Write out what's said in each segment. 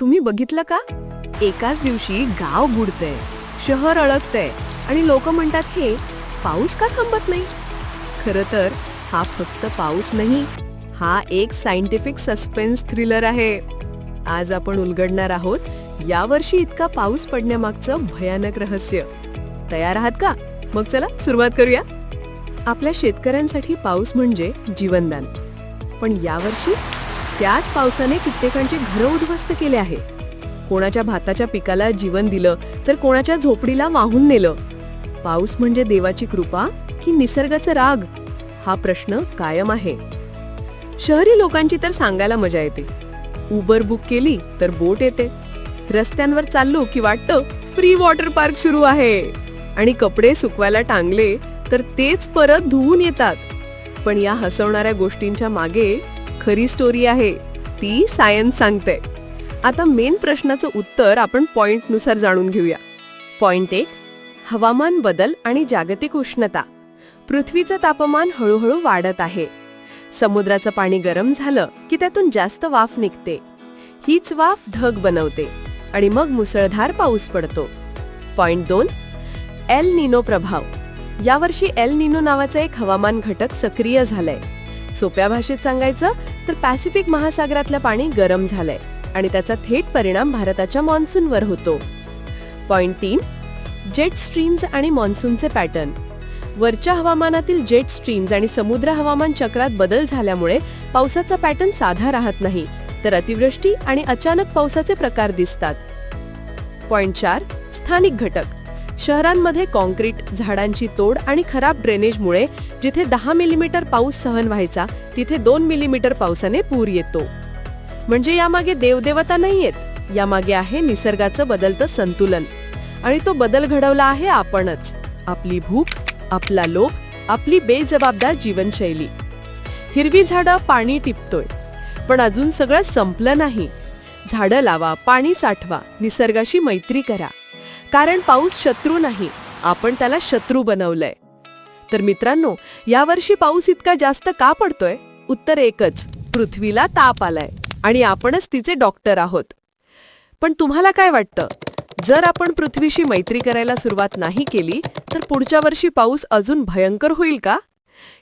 तुम्ही बघितलं का? एकाच दिवशी गाव बुडतंय शहर अळगतंय आणि लोक म्हणतात हे पाऊस का थांबत नाही? खरं तर हा फक्त पाऊस नाही हा एक सायंटिफिक सस्पेन्स थ्रिलर आहे. आज आपण उलगडणार आहोत यावर्षी इतका पाऊस पडण्यामागचं भयानक रहस्य. तयार आहात का? मग चला सुरुवात करूया. आपल्या शेतकऱ्यांसाठी पाऊस म्हणजे जीवनदान. पण यावर्षी त्याच पावसाने कित्येकांचे घरं उद्ध्वस्त केले आहे. कोणाच्या भाताच्या पिकाला जीवन दिलं तर कोणाच्या झोपडीला वाहून नेलं? पाऊस म्हणजे देवाची कृपा की निसर्गाचा राग? हा प्रश्न कायम आहे. शहरी लोकांची तर सांगायला मजा येते. उबर बुक केली तर बोट येते. रस्त्यांवर चाललो की वाटतं फ्री वॉटर पार्क सुरू आहे. आणि कपडे सुकवायला टांगले तर तेच परत धुवून येतात. पण या हसवणाऱ्या गोष्टींच्या मागे खरी स्टोरी आहे ती सायन्स सांगते. आता मेन प्रश्नाचं उत्तर आपण पॉइंटनुसार जाणून घेऊया. पॉइंट एक हवामान बदल आणि जागतिक उष्णता. पृथ्वीचं तापमान हळूहळू वाढत आहे. समुद्राचं पाणी गरम झालं की त्यातून जास्त वाफ निघते. हीच वाफ ढग बनवते आणि मग मुसळधार पाऊस पडतो. पॉइंट दोन एल निनो प्रभाव. यावर्षी एल निनो नावाचा एक हवामान घटक सक्रिय झालाय. सोप्या भाषेत सांगायचं तर पॅसिफिक महासागरातलं पाणी गरम झालंय आणि त्याचा थेट परिणाम भारताच्या मॉन्सूनवर होतो. पॉइंट तीन जेट स्ट्रीम्स आणि मॉन्सूनचे पॅटर्न. वरच्या हवामानातील जेट स्ट्रीम्स आणि समुद्र हवामान चक्रात बदल झाल्यामुळे पावसाचा पॅटर्न साधा राहत नाही तर अतिवृष्टी आणि अचानक पावसाचे प्रकार दिसतात. पॉइंट चार स्थानिक घटक. शहरांमध्ये कॉन्क्रीट झाडांची तोड आणि खराब ड्रेनेजमुळे जिथे दहा मिलीमीटर पाऊस सहन व्हायचा तिथे दोन मिलीमीटर पावसाने पूर येतो. म्हणजे यामागे देवदेवता नाहीयेत यामागे आहे निसर्गाचं बदलतं संतुलन. आणि तो बदल घडवला आहे आपणच. आपली भूक आपला लोभ आपली बेजबाबदार जीवनशैली. हिरवी झाडं पाणी टिपतोय पण अजून सगळं संपलं नाही. झाडं लावा पाणी साठवा निसर्गाशी मैत्री करा. कारण पाऊस शत्रू नाही. आपण त्याला शत्रू बनवलंय. तर मित्रांनो यावर्षी पाऊस इतका जास्त का पडतोय? उत्तर एकच पृथ्वीला ताप आलाय आणि आपणच तिचे डॉक्टर आहोत. पण तुम्हाला काय वाटतं? जर आपण पृथ्वीशी मैत्री करायला सुरुवात नाही केली तर पुढच्या वर्षी पाऊस अजून भयंकर होईल का?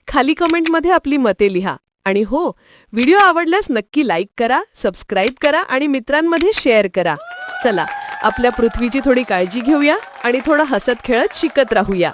खाली कमेंटमध्ये आपली मते लिहा. आणि हो व्हिडिओ आवडल्यास नक्की लाईक करा सबस्क्राईब करा आणि मित्रांमध्ये शेअर करा. चला आपल्या पृथ्वीची थोडी काळजी घेऊया आणि थोडं हसत खेळत शिकत राहूया.